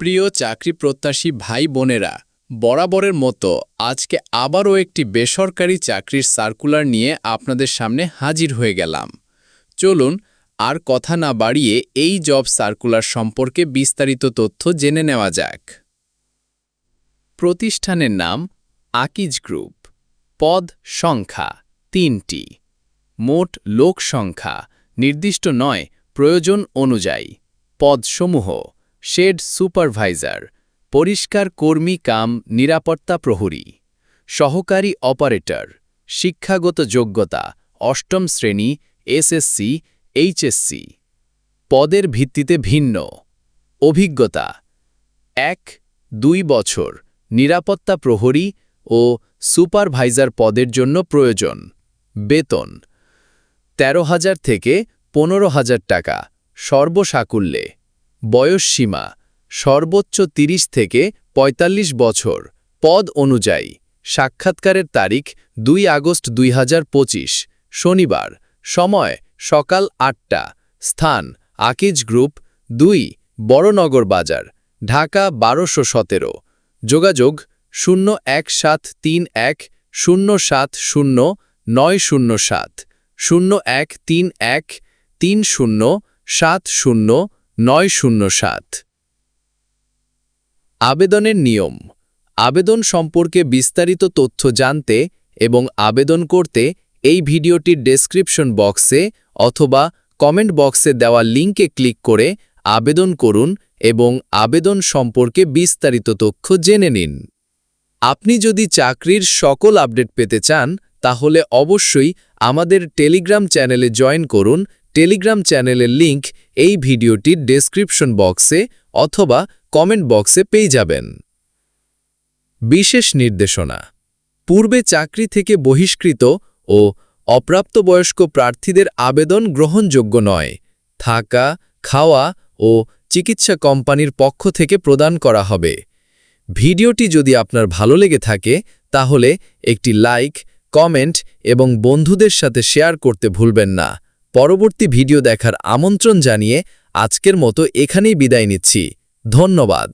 প্রিয় চাকরি প্রত্যাশী ভাই বোনেরা, বরাবরের মতো আজকে আবারও একটি বেসরকারি চাকরির সার্কুলার নিয়ে আপনাদের সামনে হাজির হয়ে গেলাম। চলুন আর কথা না বাড়িয়ে এই জব সার্কুলার সম্পর্কে বিস্তারিত তথ্য জেনে নেওয়া যাক। প্রতিষ্ঠানের নাম আকিজ গ্রুপ। পদ সংখ্যা তিনটি। মোট লোক সংখ্যা নির্দিষ্ট নয়, প্রয়োজন অনুযায়ী। পদসমূহ শেড সুপারভাইজার, পরিষ্কার কর্মী কাম, নিরাপত্তা প্রহরী, সহকারী অপারেটর, শিক্ষাগত যোগ্যতা, অষ্টম শ্রেণি, এসএসসি, এইচএসসি। পদের ভিত্তিতে ভিন্ন। অভিজ্ঞতা, এক, দুই বছর, নিরাপত্তা প্রহরী ও সুপারভাইজার পদের জন্য প্রয়োজন। বেতন, তেরো হাজার থেকে পনেরো হাজার টাকা, সর্বসাকুল্যে। বয়সসীমা সর্বোচ্চ ৩০ থেকে ৪৫ বছর। পদ অনুযায়ী, সাক্ষাৎকারের তারিখ দুই আগস্ট দুই হাজার পঁচিশ, শনিবার, সময় সকাল আটটা, স্থান আকিজ গ্রুপ দুই, বড়নগর বাজার, ঢাকা বারোশো সতেরো। যোগাযোগ শূন্য এক সাত তিন এক শূন্য সাত শূন্য নয় শূন্য সাত, শূন্য এক তিন এক তিন শূন্য সাত শূন্য নয় শূন্য সাত আবেদনের নিয়ম। আবেদন সম্পর্কে বিস্তারিত তথ্য জানতে এবং আবেদন করতে এই ভিডিওটির ডেসক্রিপশন বক্সে অথবা কমেন্ট বক্সে দেওয়া লিঙ্কে ক্লিক করে আবেদন করুন এবং আবেদন সম্পর্কে বিস্তারিত তথ্য জেনে নিন। আপনি যদি চাকরির সকল আপডেট পেতে চান, তাহলে অবশ্যই আমাদের টেলিগ্রাম চ্যানেলে জয়েন করুন টেলিগ্রাম চ্যানেলের লিংক এই ভিডিওটির ডেসক্রিপশন বক্সে অথবা কমেন্ট বক্সে পেয়ে যাবেন। বিশেষ নির্দেশনা, পূর্বে চাকরি থেকে বহিষ্কৃত ও অপ্রাপ্তবয়স্ক প্রার্থীদের আবেদন গ্রহণযোগ্য নয়, থাকা, খাওয়া ও চিকিৎসা কোম্পানির পক্ষ থেকে প্রদান করা হবে। ভিডিওটি যদি আপনার ভালো লেগে থাকে, তাহলে একটি লাইক, কমেন্ট এবং বন্ধুদের সাথে শেয়ার করতে ভুলবেন না। পরবর্তী ভিডিও দেখার আমন্ত্রণ জানিয়ে আজকের মতো এখানেই বিদায় নিচ্ছি। ধন্যবাদ।